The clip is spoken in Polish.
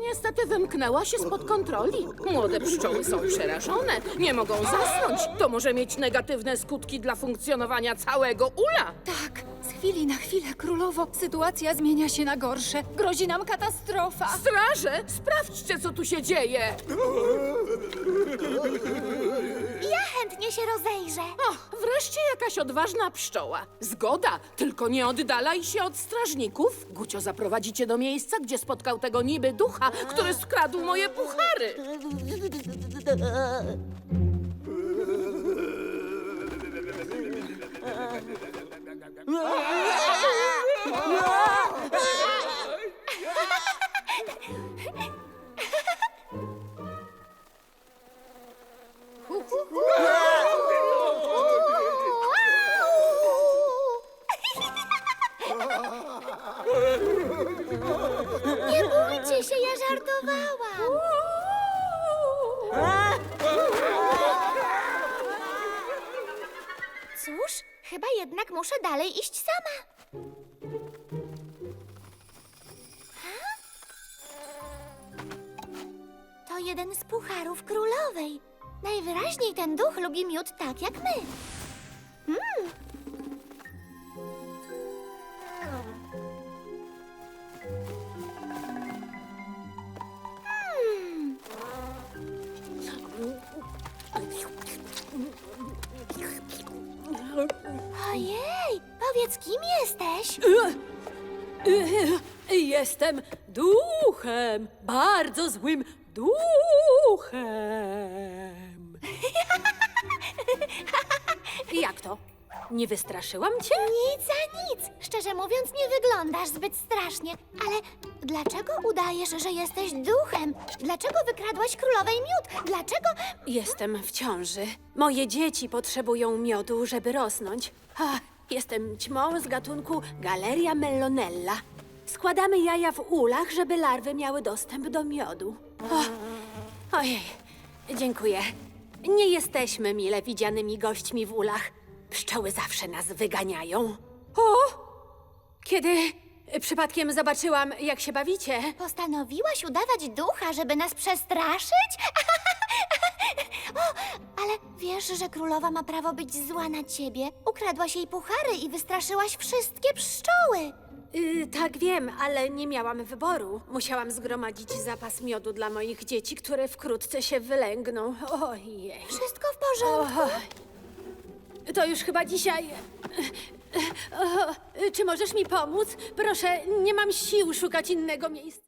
Niestety wymknęła się spod kontroli. Młode pszczoły są przerażone, nie mogą zasnąć. To może mieć negatywne skutki dla funkcjonowania całego ula. Tak, z chwili na chwilę, królowo, sytuacja zmienia się na gorsze. Grozi nam katastrofa. Straże, sprawdźcie, co tu się dzieje. Chętnie się rozejrzę. O, wreszcie jakaś odważna pszczoła. Zgoda, tylko nie oddalaj się od strażników. Gucio zaprowadzicie do miejsca, gdzie spotkał tego niby ducha, który skradł moje puchary. Nie bójcie się, ja żartowałam. Cóż, chyba jednak muszę dalej iść sama. To jeden z pucharów królowej. Najwyraźniej ten duch lubi miód tak jak my. Mm. Ojej, powiedz, kim jesteś? Jestem duchem, bardzo złym duchem. Jak to? Nie wystraszyłam cię? Nic za nic. Szczerze mówiąc, nie wyglądasz zbyt strasznie. Ale dlaczego udajesz, że jesteś duchem? Dlaczego wykradłaś królowej miód? Dlaczego... Jestem w ciąży. Moje dzieci potrzebują miodu, żeby rosnąć. A, jestem ćmą z gatunku Galeria mellonella. Składamy jaja w ulach, żeby larwy miały dostęp do miodu. O, ojej, dziękuję. Nie jesteśmy mile widzianymi gośćmi w ulach. Pszczoły zawsze nas wyganiają. O! Kiedy przypadkiem zobaczyłam, jak się bawicie, Postanowiłaś udawać ducha, żeby nas przestraszyć? o, ale wiesz, że królowa ma prawo być zła na ciebie. Ukradłaś jej puchary i wystraszyłaś wszystkie pszczoły. Y, tak wiem, ale nie miałam wyboru. Musiałam zgromadzić zapas miodu dla moich dzieci, które wkrótce się wylęgną. Ojej. Wszystko w porządku? To już chyba dzisiaj. O, czy możesz mi pomóc? Proszę, nie mam sił szukać innego miejsca.